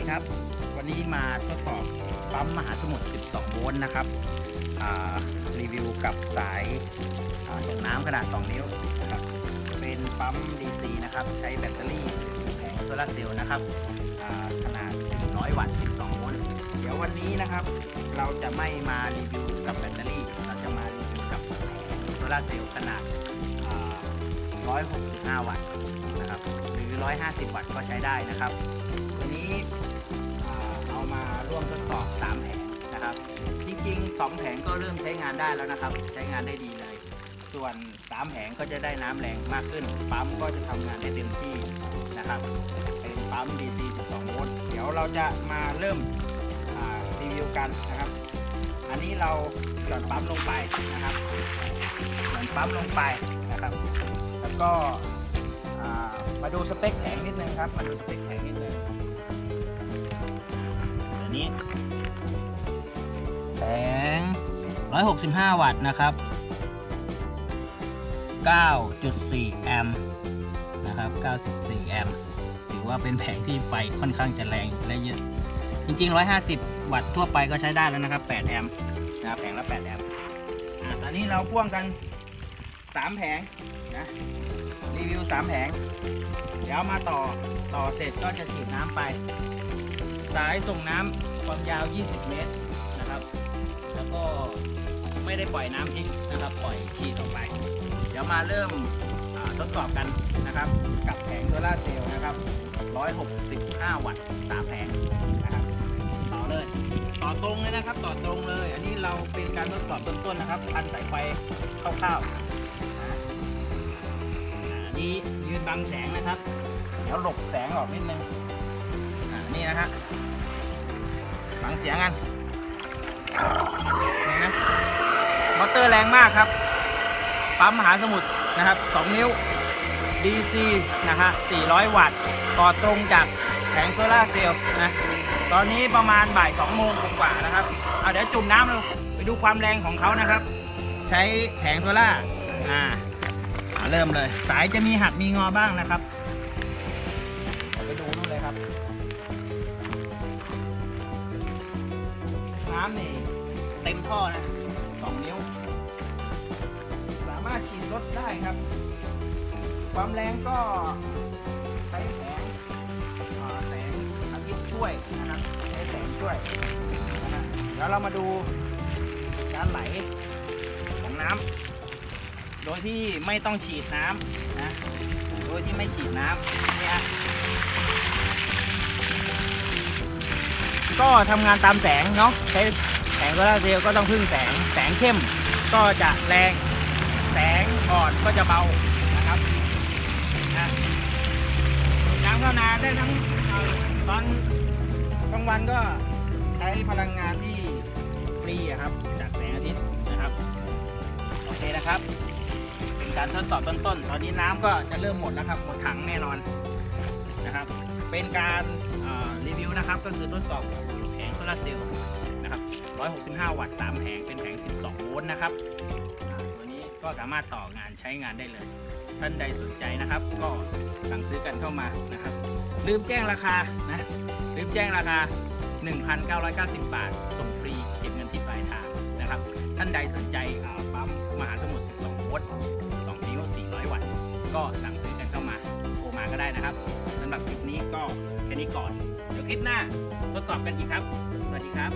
ดีครับ วันนี้มาทดสอบปั๊มมหาสมุทร 12 โวลต์นะครับรีวิวกับสายส่งน้ำขนาด 2 นิ้วครับเป็นปั๊ม DC นะครับ ใช้แบตเตอรี่แผงโซลาร์เซลล์นะครับขนาด400 วัตต์ 12 โวลต์เดี๋ยววันนี้นะครับ เราจะไม่มารีวิวกับแบตเตอรี่ เราจะมารีวิวกับโซลาร์เซลล์ขนาด 165 วัตต์นะครับหรือ 150 วัตต์ก็ใช้ได้นะครับวันนี้ ร่วมทดสอบ3แผงนะครับ จริงๆ 2 แผงก็เริ่มใช้งานได้แล้วนะครับ ใช้งานได้ดีเลย ส่วน 3 แผงก็จะได้น้ำแรงมากขึ้น ปั๊มก็จะทำงานได้เต็มที่นะครับ เป็นปั๊ม DC 12 โวลต์ เดี๋ยวเราจะมาเริ่มรีวิวกันนะครับ อันนี้เราหย่อนปั๊มลงไปนะครับ หย่อนปั๊มลงไปนะครับ แล้วก็มาดูสเปคแผงนิดนึงครับ มาดูสเปคแผงนิดนึง นี้แผง165 วัตต์นะครับ 9.4 แอมป์นะครับ 94 แอมป์ถือว่าเป็นแผงที่ไฟค่อนข้างจะแรงและเยอะ จริง ๆ 150 วัตต์ทั่วไปก็ใช้ได้แล้วนะครับ 8 แอมป์นะแผงละ 8 แอมป์อะตอนนี้เราพ่วงกัน 3 แผงนะรีวิว 3 แผง เดี๋ยวมาต่อต่อเสร็จก็จะฉีดน้ำไป สายส่งน้ำความยาว 20 เมตรนะครับ แล้วก็ไม่ได้ปล่อยน้ำทิ้งนะครับ ปล่อยฉีดออกไป เดี๋ยวมาเริ่มทดสอบกันนะครับ กับแผงโซล่าเซลล์นะครับ 165 วัตต์3แผงนะครับ ต่อเลย ต่อตรงเลยนะครับ ต่อตรงเลย อันนี้เราเป็นการทดสอบต้นๆนะครับ พันสายไฟคร่าวๆนะอันนี้ยืนบังแสงนะครับ เดี๋ยวหลบแสงออกนิดนึง นี่นะฮะฟังเสียงกันนะมอเตอร์แรงมากครับ ปั๊มมหาสมุทรนะครับ 2 นิ้ว DC นะฮะ 400 วัตต์ ต่อตรงจากแผงโซล่าเซลล์นะ ตอนนี้ประมาณบ่าย 2 โมงกว่านะครับ เอาเดี๋ยวจุ่มน้ำเลยไปดูความแรงของเขานะครับ ใช้แผงโซล่า อ่า เริ่มเลย สายจะมีหักมีงอบ้างนะครับ น้ำนี่เต็มท่อนะสองนิ้ว สามารถฉีดรถได้ครับ ความแรงก็ใช้แสงแสงอาทิตย์ช่วยนะครับใช้แสงช่วยนะแล้วเรามาดูการไหลของน้ำโดยที่ไม่ต้องฉีดน้ำนะโดยที่ไม่ฉีดน้ำเนี่ย ก็ทำงานตามแสงเนาะใช้แสงโซลาร์เซลล์ก็ต้องพึ่งแสงแสงเข้มก็จะแรงแสงอ่อนก็จะเบานะครับนะน้ำเข้านาได้ทั้งตอนกลางวันก็ใช้พลังงานที่ฟรีอะครับจากแสงอาทิตย์นะครับโอเคนะครับ เป็นการทดสอบต้นๆตอนนี้น้ำก็จะเริ่มหมดแล้วครับหมดถังแน่นอน นะครับ เป็นการรีวิวนะครับ ก็คือทดสอบแผงโซลาเซลล์นะครับ 165 วัตต์ 3 แผง เป็นแผง 12 โวลต์นะครับตัวนี้ก็สามารถต่องานใช้งานได้เลย ท่านใดสนใจนะครับ ก็สั่งซื้อกันเข้ามานะครับ ลืมแจ้งราคานะ ลืมแจ้งราคา 1,990 บาท ส่งฟรีเก็บเงินที่ปลายทางนะครับ ท่านใดสนใจปั๊มมหาสมุทร12 โวลต์ 2 นิ้ว 400 วัตต์ ก็สั่งซื้อกันเข้ามาโทรมาก็ได้นะครับ นี้ก่อน เดี๋ยวคลิปหน้าทดสอบกันอีกครับ สวัสดีครับ